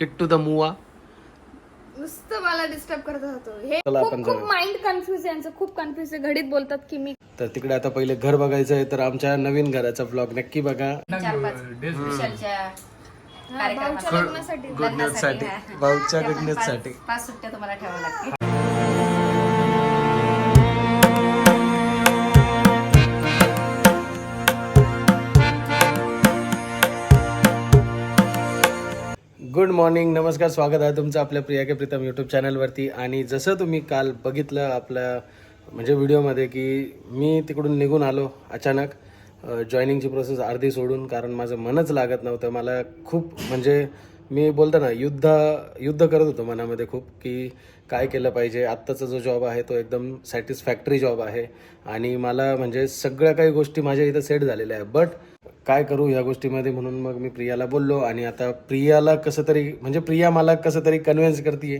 Kittu the मुवा. नुसतं मला डिस्टर्ब करत होतो हे चला खूप आपण खूप जाऊया. माइंड कन्फ्युज आहे यांचं. खूप कन्फ्युज आहे. घडीत बोलतात की मी तर तिकडे आता पहिले घर बघायचं आहे तर आमच्या नवीन घराचा ब्लॉग नक्की बघा. विशालच्या कार्यक्रमासाठी लग्नासाठी. लग्नासाठी हा. भाऊच्या लग्नासाठी. पाच- पाच सुट्ट्या तुम्हाला ठेवाव्या लागतील. गुड मॉर्निंग नमस्कार स्वागत आहे तुमचं आपल्या प्रिया के प्रीतम यूट्यूब चॅनलवरती आणि जसं तुम्ही काल बघितलं आपल्या म्हणजे व्हिडिओमध्ये की मी तिकडून निघून आलो अचानक जॉईनिंगची प्रोसेस अर्धी सोडून कारण माझं मनच लागत नव्हतं. मला खूप म्हणजे मी बोलतो ना युद्ध युद्ध करत होतो मनामध्ये खूप की काय केलं पाहिजे. आत्ताचा जो जॉब आहे तो एकदम सॅटिस्फॅक्टरी जॉब आहे. आणि मला म्हणजे सगळ्या काही गोष्टी माझ्या इथं सेट झालेल्या आहे बट काय करू या गोष्टीमध्ये म्हणून मग मी प्रियाला बोललो आणि आता प्रियाला कसं तरी म्हणजे प्रिया मला कसं तरी कन्व्हिन्स करते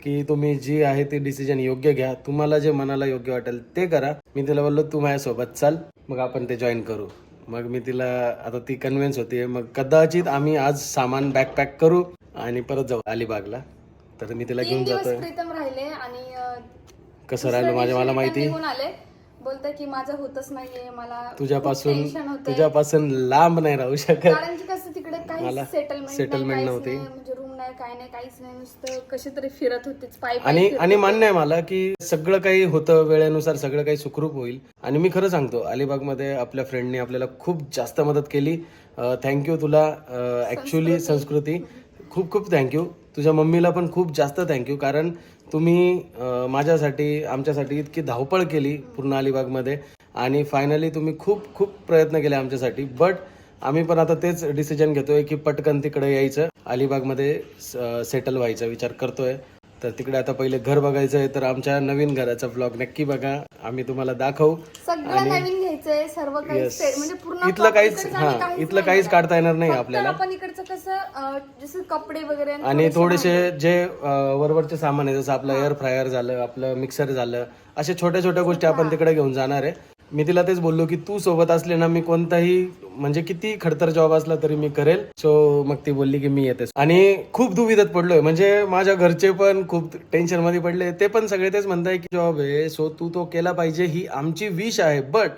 की तुम्ही जी आहे ती डिसिजन योग्य घ्या. तुम्हाला जे मनाला योग्य वाटेल ते करा. मी तिला बोललो तू माझ्यासोबत चाल मग आपण ते जॉईन करू. मग मी तिला आता ती कन्व्हिन्स होती मग कदाचित आम्ही आज सामान बॅग पॅक करू आणि परत जाऊ अलिबागला. तर मी तिला घेऊन जातोय. राहिले आणि कसं राहिलं माझ्या मला माहिती? बोलतात की माझं होतच नाहीये मला तुझ्यापासून टेन्शन तुझ्यापासून लांब नाही राहू शकत. कारण की कसं तिकडे काही मला सेटलमेंट settlement नव्हती. म्हणजे रूम नाही काय नाही काहीच नाही नुसतं कसे तरी फिरत होतेच पाय आणि आणि मान्य आहे मला की सगळं काही होतं वेळेनुसार सगळं काही सुखरूप होईल. आणि मी खरं सांगतो अलिबागमध्ये आपल्या फ्रेंडने आपल्याला खूप जास्त मदत केली. थँक्यू तुला. ॲक्च्युली संस्कृती. खूप खूप थँक्यू तुझ्या मम्मीला पण खूप जास्त थँक्यू कारण तुम्ही माझ्यासाठी आमच्यासाठी इतकी धावपळ केली पूर्ण अलिबागमध्ये आणि फायनली तुम्ही खूप खूप प्रयत्न केले आमच्यासाठी. बट आम्ही पण आता तेच डिसिजन घेतोय की पटकन तिकडे यायचं. अलिबागमध्ये सेटल व्हायचा विचार करतोय. तर तिकडे आता पहिले घर बघायचं आहे तर आमच्या नवीन घराचा ब्लॉग नक्की बघा. आम्ही तुम्हाला दाखवू. सगळं नवीन घ्यायचंय सर्व काही Yes. set- म्हणजे पूर्ण इथलं काहीच हा इथलं काहीच. काढता येणार नाही आपल्याला. आपण इकडचं कसं जसं कपडे वगैरे आणि आणि थोडेसे जे अं, वरवरचे सामान आहे जसं आपलं एअर फ्रायर झालं आपलं मिक्सर झालं अशा छोट्या छोट्या गोष्टी आपण तिकडे घेऊन जाणार आहे. मी तिला तेच बोललो की तू सोबत असले ना मी कोणताही म्हणजे किती खडतर जॉब असला तरी मी करेल. सो मग ती बोलली की मी येते आणि खूप दुविधात पडलोय. म्हणजे माझ्या घरचे पण खूप टेन्शनमध्ये पडले. ते पण सगळे तेच म्हणताय की जॉब आहे. सो तू तो केला पाहिजे ही आमची विश आहे. बट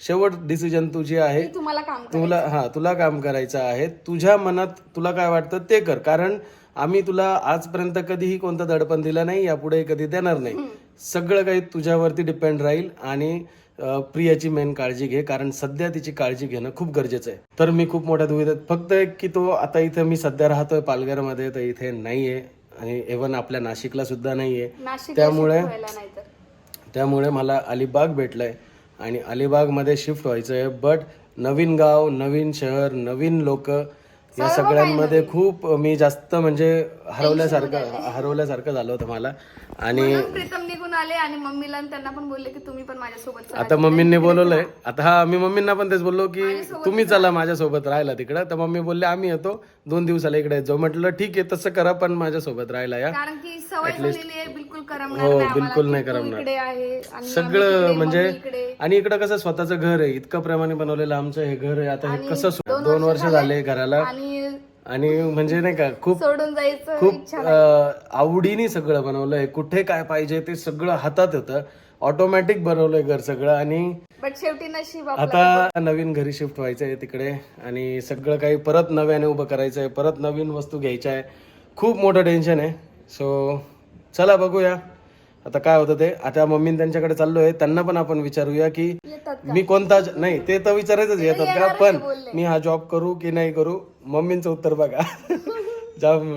शेवट डिसिजन तुझी आहे. तुम्हाला काम. तुला हा तुला काम करायचं आहे. तुझ्या मनात तुला काय वाटतं ते कर. कारण आम्ही तुला आजपर्यंत कधीही कोणतं दडपण दिलं नाही. यापुढे कधी देणार नाही. सगळं काही तुझ्यावरती डिपेंड राहील. आणि प्रियाची मेन काळजी घे कारण सध्या तिची काळजी घेणं खूप गरजेचं आहे. तर मी खूप मोठ्या दुविधात फक्त एक की तो आता इथं मी सध्या राहतोय पालघरमध्ये तर इथे नाहीये. आणि इव्हन आपल्या नाशिकला सुद्धा नाहीये. त्यामुळे त्यामुळे मला अलिबाग भेटलंय. आणि अलिबागमध्ये शिफ्ट व्हायचं आहे बट नवीन गाव नवीन शहर नवीन लोक या सगळ्यांमध्ये खूप मी जास्त म्हणजे हरवल्यासारखं हरवल्यासारखं झालं होतं मला. आणि प्रीतम निघून आले आणि मम्मीला आणि त्यांना पण बोलले की तुम्ही पण माझ्यासोबत चला. आता मम्मींनी बोलवलंय. आता हा मी मम्मींना पण तेच बोललो की तुम्ही चला. माझ्यासोबत राहायला तिकडं. तर मम्मी बोलले आम्ही येतो. दोन दिवसाला इकडे जाऊ. म्हटलं ठीक आहे तसं करा पण माझ्यासोबत राहायला या. कारण की सवय झालेली आहे बिलकुल करमणार हो, आम्हाला बिलकुल नाही की तू करमणार. इकडे आहे आणि सगळं म्हणजे आणि इकडं कसं स्वतःचं घर आहे इतकं प्रेमाने बनवलेलं आमचं हे घर आहे. आता हे कसं दोन वर्ष झाले घराला. आणि आणि म्हणजे नाही का खूप सोडून जायचं खूप आवडीने सगळं बनवलंय. कुठे काय पाहिजे ते सगळं हातात होतं ऑटोमॅटिक बनवलंय घर सगळं आणि बट शेवटी नशीब आपलं. आता नवीन घरी शिफ्ट व्हायचं आहे तिकडे आणि सगळं काही परत नव्याने उभं करायचं आहे परत नवीन वस्तू घ्यायच्या आहे खूप मोठं टेन्शन आहे. सो चला बघूया. आता काय होतं ते आता मम्मी त्यांच्याकडे चाललोय त्यांना पण आपण विचारूया की मी कोणता नाही ते तर विचारायचंच येतात का? पण मी हा जॉब करू की नाही करू मम्मींचं उत्तर बघा. जाम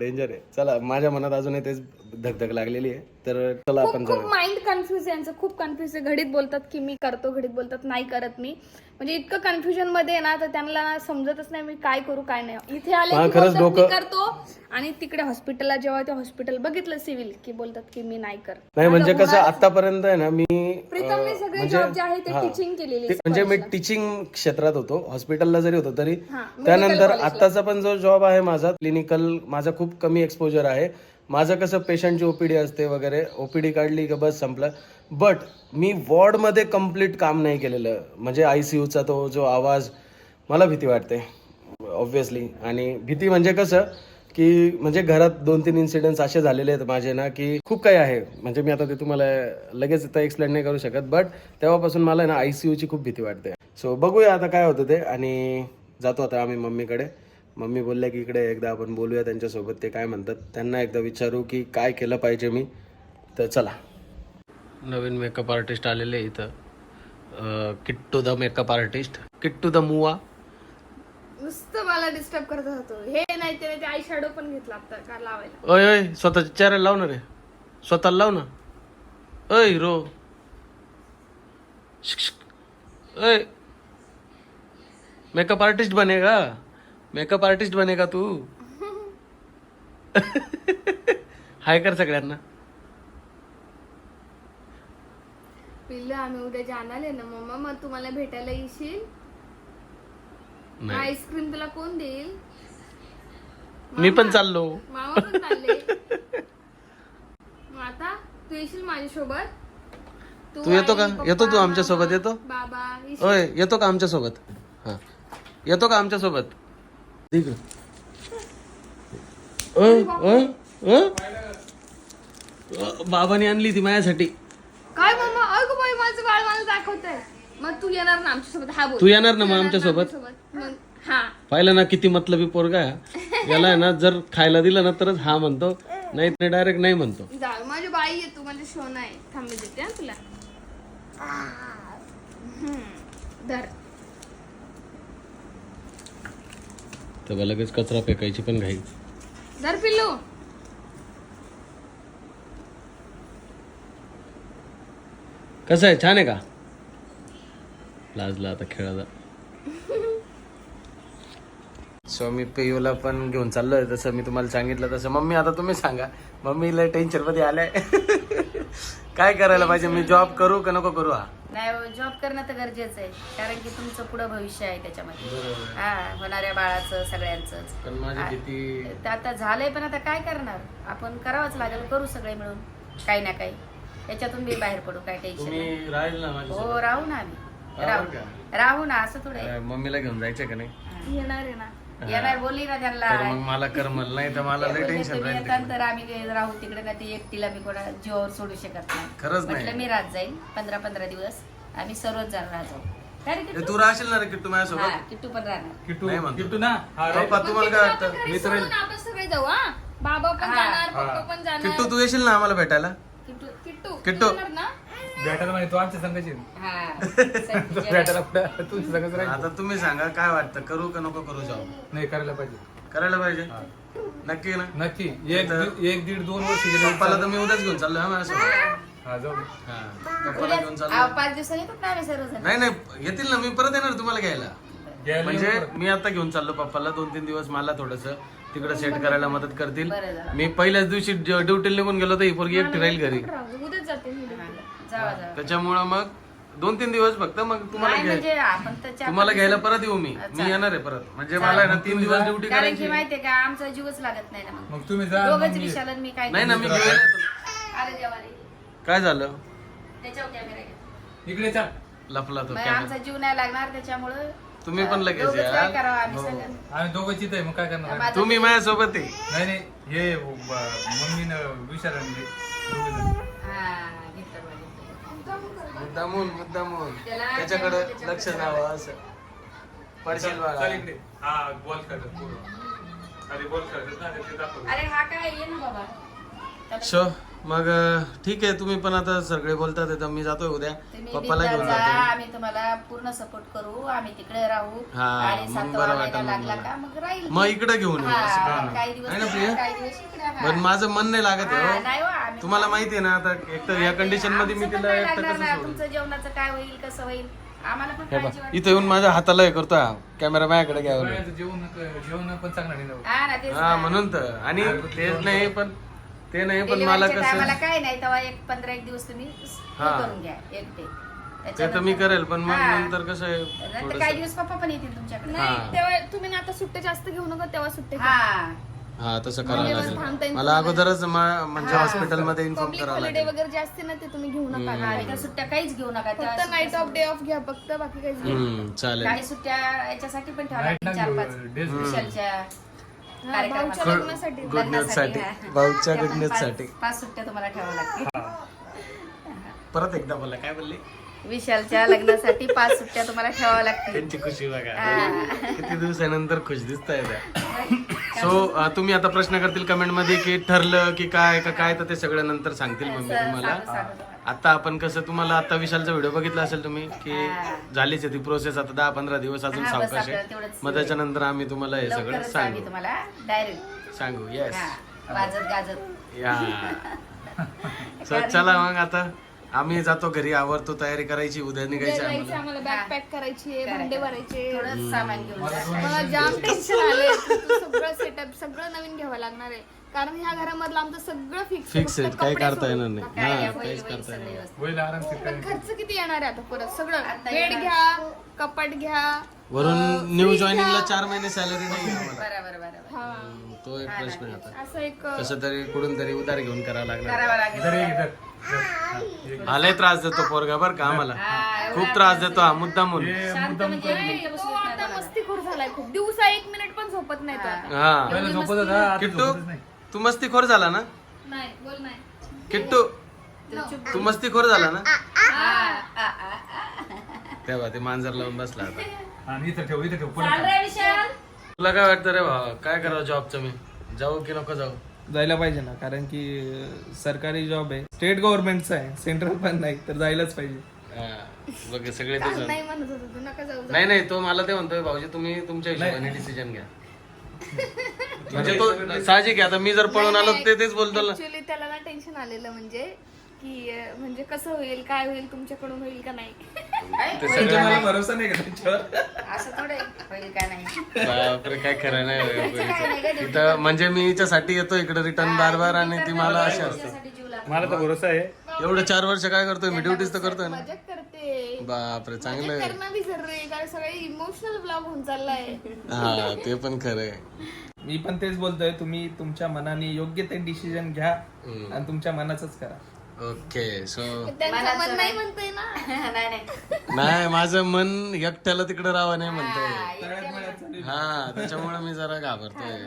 डेंजर आहे. चला माझ्या मनात अजूनही तेच धगधग लागलेली आहे. तर चला आपण माइंड कन्फ्युज आहे यांचं. खूप कन्फ्युज आहे. घडीत बोलतात की मी करतो घडीत बोलतात नाही करत मी. म्हणजे इतकं कन्फ्युजनमध्ये ना तर त्यांना समजतच नाही मी काय करू काय नाही. इथे आले हा, की खरंच बोलतात, मी डोकं- करतो. आणि तिकडे हॉस्पिटलला जेव्हा ते हॉस्पिटल बघितलं सिव्हिल की बोलतात की मी नाही करत. नाही म्हणजे कसं आतापर्यंत आहे ना मी प्रीतमने सगळे जॉब जे आहे ते टीचिंग केलेली ते- म्हणजे मी टीचिंग क्षेत्रात होतो हॉस्पिटलला जरी होतो तरी हा, त्यानंतर आत्ताचा पण जो जॉब आहे माझा क्लिनिकल माझा खूप कमी एक्सपोजर आहे. माझं कसं पेशंटची ओपीडी असते वगैरे ओपीडी काढली का बस संपलं. बट मी वॉर्डमध्ये कंप्लीट काम नाही केलेलं. म्हणजे आय सी यूचा तो जो आवाज मला भीती वाटते ऑब्व्हियसली आणि भीती म्हणजे कसं की म्हणजे घरात दोन तीन इन्सिडेंट्स असे झालेले आहेत माझे ना की खूप काही आहे. म्हणजे मी आता ते तुम्हाला लगेच आता एक्सप्लेन नाही करू शकत बट तेव्हापासून मला ना आय सी यूची खूप भीती वाटते. सो बघूया आता काय होतं ते. आणि जातो आता आम्ही मम्मीकडे. मम्मी बोलल्या की इकडे एकदा आपण बोलूया त्यांच्यासोबत ते काय म्हणतात? त्यांना एकदा विचारू की काय केलं पाहिजे मी. तर चला. नवीन मेकअप आर्टिस्ट आलेले इथं. Kittu the makeup artist Kittu the मुवा. नुसतं मला डिस्टर्ब करत होतो हे नाही ते नाही ते आय शॅडो पण घेतला आता का लावायला? ओय ओय स्वतःच्या चेहऱ्याला लाव ना रे. स्वतःला लाव ना. ओय हिरो शिक. ओय. मेकअप आर्टिस्ट बनेगा मेकअप आर्टिस्ट बनेगा तू. हाय कर सगळ्यांना. पिल्लू आम्ही उद्या जाणार आहे ना मम्मा मग तुम्हाला भेटायला येशील? नाही. आईस्क्रीम तुला कोण देईल? मी पण चाललो. मामा पण चालले. मग आता तू येशील माझ्यासोबत? तू येतो का? आई, पप्पा, येतो तू आमच्यासोबत मामा, येतो? बाबा येशील? ओय येतो का आमच्यासोबत हा. येतो का आमच्यासोबत बाबाने आणली ती माझ्यासाठी. काय मम्मा अगं बाई माझं बाळ मला दाखवतंय. मग तू येणार ना आमच्यासोबत? हा बोल. तू येणार ना मग आमच्यासोबत? आमच्यासोबत? मग हा. पाहिलं ना किती मतलबी पोरगा याला आहे ना जर खायला दिलं ना तरच हा म्हणतो नाही तर डायरेक्ट नाही म्हणतो. जा माझी बाई आहे तू माझी सोन आहे. थांबे देते हा तुला. हम्म. धर. तर लगेच कचरा फेकायची पण घाई. धर पिल्लू. कसं आहे? छान आहे का? लाजला आता खेळायला. सो मी पेयूला पण घेऊन चाललोय. तसं मी तुम्हाला सांगितलं तसं मम्मी आता तुम्ही सांगा. मम्मीला टेन्शनमध्ये आलंय. काय करायला पाहिजे? मी जॉब करू का नको करू हा? नाही जॉब करणं तर गरजेचं आहे कारण की तुमचं पुढं भविष्य आहे त्याच्यामध्ये. हा होणाऱ्या बाळाचं सगळ्यांच पण माझी किती ते आता झालंय पण आता काय करणार? आपण करावंच लागेल करू सगळे मिळून काही ना काही. त्याच्यातून बी बाहेर पडू काय टेन्शन तुम्ही राहील ना माझ्या हो राहू ना आम्ही. राहू राहू. ना असं थोडं मम्मीला घेऊन जायचं का नाही? येणार आहे ना. येणार बोलली ना त्यांना. तर मग मला करमल नाही तर मला ते लय बोलले, टेन्शन तुम्ही राहील येताल तर आम्ही राहू तिकडे ना ती एकटीला मी कोणा जीवावर सोडू शकत नाही. खरंच म्हटलं नाही मी राहत जाईल पंधरा पंधरा दिवस. आम्ही सर्वच जण राहतो काय रे ए, किट्टू? तू राहशील ना रे किट्टू हा माझ्यासोबत किट्टू पण राहणार. किट्टू नाही म्हणतो. किट्टू ना? हा तुम्हाला काय वाटतं? आपण सगळे जाऊ हा? बाबा पण जाणार पप्पा पण जाणार. किट्टू तू येशील ना आम्हाला भेटायला? किट्टू किट्टू तू किट्टू. येणार ना? भेटायला म्हणजे तू आमच्या संघाची हा. भेटायला कुठं? तू संघच राहील. आता तुम्ही सांगा काय वाटतं? करू का नको करू जॉब नाही करायला पाहिजे. करायला पाहिजे? नक्की ना? नक्की. एक दीड- एक दीड दोन वर्ष गेले पप्पाला तर मी उद्याच घेऊन चाललो हा माझ्यासोबत हा जाऊ दे. हा. पप्पाला घेऊन उद्या चाललो पाच दिवसांनी आम्ही सर्वजण. नाही नाही येतील ना मी परत येणार तुम्हाला घ्यायला. म्हणजे. मी आता घेऊन चाललो पप्पाला दोन तीन दिवस मला थोडस तिकडे सेट करायला मदत करतील. बरं झालं मी पहिल्याच दिवशी ड्युटीला निघून गेलो तर ही पोरगी एकटी राहील घरी. उद्याच जाते मी. जावा जावा. त्याच्यामुळं मग दोन तीन दिवस फक्त मग तुम्हाला नाही घ्याय म्हणजे आपण तुम्हाला घ्यायला परत येऊ मी. मी येणार आहे परत. म्हणजे मला आहे ना तीन दिवस ड्युटी कारण करायची की माहितीये का आमचा जीवच लागत नाही ना मग. मग तुम्ही जा दोघच मी- विशाल आणि मी काय नाही ना मी घेऊन येतो. अरे देवाले. काय झालं? त्याच्यावर कॅमेरा घे. इकडे चाल लपला तो मग आमचा जीव नाही लागणार त्याच्यामुळं. तुम्ही पण लगेच दोघंच या. काय करावं आम्ही सगळं? आम्ही दोघं चित आहे मग काय करणार? माझं- तुम्ही माझ्यासोबत आहे. नाही नाही हे मम्मीनं विचार हा, घेतलं बा, घेतलं. मुद्दामून मुद्दामून. त्याला- त्याच्याकडे त्याच्या- लक्ष द्यावं असं. पडशील बाळा. इकडे. हा बॉल करतात पूर्ण अरे बॉल करतात ना ते दाखव. अरे हा काय ये ना बाबा. शो. मग ठीक आहे तुम्ही पण आता सगळे बोलतात तर मी जातोय उद्या तुम्ही पप्पाला बिनधास्त घेऊन जा, जातो आम्ही तुम्हाला पूर्ण सपोर्ट करू आम्ही तिकडे राहू हा, आणि मग सातवा बरं वाटेल मग लागला मला. का मग राहील मग इकडे घेऊन येऊ असं काय हा, नाही. काही दिवस आहे ना तिकडे, प्रिया काही दिवस इकडे, हा. पण माझं मन नाही लागत हा, आहे नाही हो, आम्ही- हो. तुम्हाला माहिती आहे ना आता एक तर या कंडिशनमध्ये मी आमचं पण तिला नाही एकटं लागणार कसं ना, सोडू तुमचं जेवणाचं काय होईल कसं होईल आम्हाला पण हे काळजी बघ वाटते. इथं येऊन माझ्या हाताला हे करतो कॅमेरा माझ्याकडे घ्यावं लागेल. जेवण जेवण पण चांगलं नाही ना. हा ना तेच हा ना. म्हणून तर आणि तेच नाही पण ते नाही पण मला डिलिव्हरीच्या कसं टायमाला काय नाही तेव्हा एक पंधरा एक दिवस तुम्ही हे. हा. करून घ्या एकटे ते. तर मी करेल पण मग हा. नंतर कसं आहे नंतर थोडंसं- काही दिवस पप्पा पण येतील तुमच्याकडे. हा. नाही तेव्हा तुम्ही ना आता सुट्टे जास्त घेऊ नका तेव्हा सुट्टे. हा. हा तसं म्हणजे करावं बस थांबता लागेल येईल मला अगोदरच मा- म्हणजे हॉस्पिटलमध्ये इन्फॉर्म पब्लिक करावं हॉलिडे लागेल. वगैरे जे असते ना ते तुम्ही घेऊ नका. हा, इथं सुट्ट्या काहीच घेऊ नका. फक्त नाईट सुट्ट्या ऑफ डे ऑफ घ्या फक्त बाकी काही. हम्म चालेल. काही सुट्ट्या याच्यासाठी पण ठेवा लागतील चार पाच. विशालच्या भाऊच्या लग्नासाठी. गुड हा. भाऊच्या गुड पाच- सुट्ट्या तुम्हाला लागतील. परत एकदा बोला काय बोलले? विशालच्या लग्नासाठी पाच सुट्ट्या तुम्हाला ठेवावं लागतील. त्यांची खुशी बघा. किती दिवसानंतर खुश दिसत आहे सो तुम्ही आता प्रश्न करतील कमेंटमध्ये की ठरलं की काय का काय तर ते सगळं नंतर सांगतील मम्मी तुम्हाला. आता आपण कसं तुम्हाला आता विशालचा व्हिडिओ बघितला असेल तुम्ही की झालीच आहे ती प्रोसेस आता दहा पंधरा दिवस अजून हा, बस सावकाश आपल्याला आहे. तेवढंच मग त्याच्यानंतर आम्ही तुम्हाला हे सगळं लवकरच सांगू. तुम्हाला डायरेक्ट सांगू येस वाजत गाजत. या. चला मग आता. आम्ही जातो घरी आवरतो तयारी करायची उद्या निघायची जायचं आम्हाला. बॅग पॅक करायची भांडे भरायचे. थोडं सामान घेऊन जा. मला जाम टेन्शन आले सगळं सेटअप सगळं नवीन घ्यावं लागणार आहे. कारण ह्या घरामधलं आमचं सगळं फिक्स फिक्स आहे. काही करता येणार नाही. काय हा होईल, काहीच होईल करता सगळं येणार नाही. व्यवस्थित. होईल आरामशीर पण खर्च किती येणार आहे आता परत? सगळं बेड. घ्या कपाट घ्या. वरून न्यू जॉईनिंगला चार महिने सॅलरी नाही आहे आम्हाला. बरोबर बरोबर हा. तो एक प्रश्न आहे आता. असं एक कसं तरी कुठून तरी उधार घेऊन करावं लागणार. करावं लागेल. इधर ये, इधर इधर. हा लय त्रास देतो पोरगा बर का आम्हाला. खूप त्रास देतो हा मुद्दा हे मुद्दाम म्हणजे एकटं तो आता. मस्तीखोर झालाय. खूप दिवसा एक मिनिट पण झोपत नाही तो आता. हा. पहिलं झोपत होता आता किट्टू? झोपतच नाही. तू मस्तीखोर झाला ना? नाही बोल नाही. किट्टू तू मस्तीखोर झाला ना. तेव्हा ते मांजर लावून बसला आता. आणि इथं ठेव इथं ठेव पुढे चाल रे विशाल. तुला काय वाटतं रे भावा? काय करावं जॉबचं मी? जाऊ की नको जाऊ? जायला पाहिजे ना कारण की अं, सरकारी जॉब आहे. स्टेट गव्हर्नमेंटचा आहे सेंट्रल पण नाही तर जायलाच पाहिजे. हा, बघ सगळे नाही म्हणत होतो तू नका जाऊ नाही नाही तो मला ते म्हणतोय भाऊजी तुम्ही तुमच्या हिशोबाने डिसिजन घ्या. म्हणजे तो साहजिक आहे. आता मी जर पळून आलो ते तेच बोलतो ना. ऍक्च्युली त्याला ना टेन्शन आलेलं म्हणजे की अं, म्हणजे कसं होईल काय होईल तुमच्याकडून होईल का नाही? ते सगळं मला भरोसा नाही का त्याच्यावर असं थोडे होईल का नाही? बापरे काय खरं नाही बाई. इथं म्हणजे मी हिच्यासाठी येतो इकडे रिटर्न बार बार आणि ती मला अशी असते. त्यासाठी जीव लागतो. मला तर भरोसा आहे. एवढं चार वर्ष काय करतोय? मी ड्युटीज तर करतोय ना. मजाक करते. बापरे चांगलं आहे करणं बी जरुरी आहे कारण सगळे इमोशनल ब्लॉग होऊन चाललाय. हा ते पण खरं आहे मी पण तेच बोलतोय तुम्ही तुमच्या मनाने योग्य ते डिसिजन घ्या आणि तुमच्या मनाचंच करा. ओके सो त्यांचं मन नाही. म्हणतंय ना. नाही नाही. नाही माझं मन एकट्याला तिकडे राहावं नाही म्हणतोय. तळ्यात मळ्यात चालू आहे. हा त्याच्यामुळे मी जरा घाबरतोय.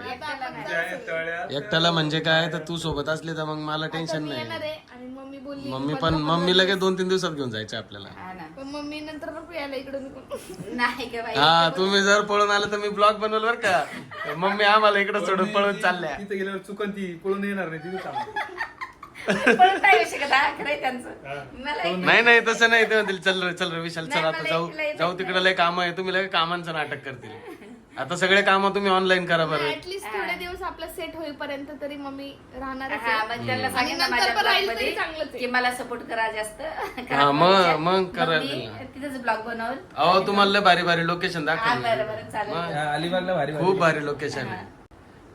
जायचं. एकट्याला म्हणजे काय? तर तू सोबत असली तर मग मला टेन्शन नाही. येणार आहे आणि मम्मी बोलली मम्मी पण मम्मी लगेच दोन तीन दिवसात घेऊन जायचं आपल्याला. हा ना. पण मम्मी नंतर इकडून नाही बाई. हा तुम्ही जर पळून आलं तर मी ब्लॉग बनवल बर का. मम्मी आम्हाला इकडे सोडून पळून चालल्या. तिथे गेल्यावर चुकन ती पळून येणार नाही तिथे. पळून नाही येऊ शकत. हा, खरंय त्यांचं. मला एक- नाही नाही तसं नाही. ते म्हणतील चल रे चल रे विशाल चल नाही, आता मला जाऊ. जाऊ तिकडे लय काम आहे. तुम्ही लय कामांचं नाटक करतील. आता सगळे काम तुम्ही ऑनलाईन करा बरं. ऍटलीस्ट थोडे दिवस आपला सेट होईपर्यंत तरी मम्मी राहणार हा मग त्यांना सांगितलं आणि माझ्या नंतर पण राहिलं blog तरी मध्ये चांगलंच आहे. की मला सपोर्ट करा जास्त. हा, मग- मग करा मी. तिथेच ब्लॉग बनवल. अहो तुम्हाला लय भारी भारी लोकेशन हा दाखव बरं बरं चालेल अलिबागला भारी भारी. खूप भारी लोकेशन आहे.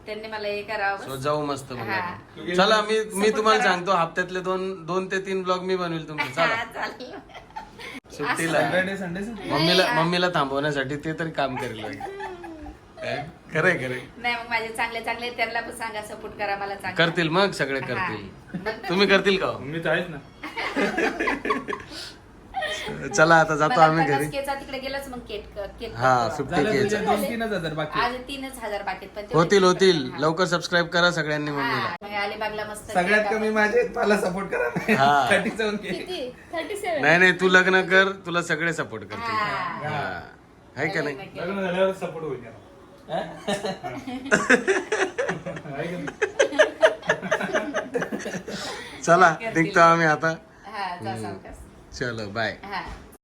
त्यांनी मला हे करावं. सो जाऊ मस्त हा. आपण. चला मी मी तुम्हाला सांगतो हप्त्यातले दोन दोन ते तीन ब्लॉग मी बनवेल तुमचे. चला. हा, चालेल. सुट्टीला. सॅटर्डे संडे मम्मीला मम्मीला थांबवण्यासाठी ते तरी काम करेल. काय? खरंय खरंय. नाही मग माझे चांगले चांगले त्यांना पण सांगा सपोर्ट करा मला चांगलं. करतील मग सगळे करतील. तुम्ही करतील का हो? मी तर आहेच ना. चला आता जातो आम्ही घरी. तिकडे गेलाच मग केक केक हा. फिफ्टी के तुझे दोन तीनच हजार बाकी आज तीनच हजार बाकी आहेत, पण तेवढे- होतील होतील. लवकर सबस्क्राईब करा सगळ्यांनी मम्मीला. हा, मग अलिबागला मस्त सगळ्यात केक कमी माझे मला सपोर्ट करा. हा. थर्टी सेवन के किती? थर्टी सेवन नाही नाही तू लग्न कर तुला सगळे सपोर्ट करतील. हा. हा. आहे का नाही? लग्न झाल्यावर सपोर्ट होईल. चला निघतो आम्ही आता. हा जा सावकाश. चलो बाय हा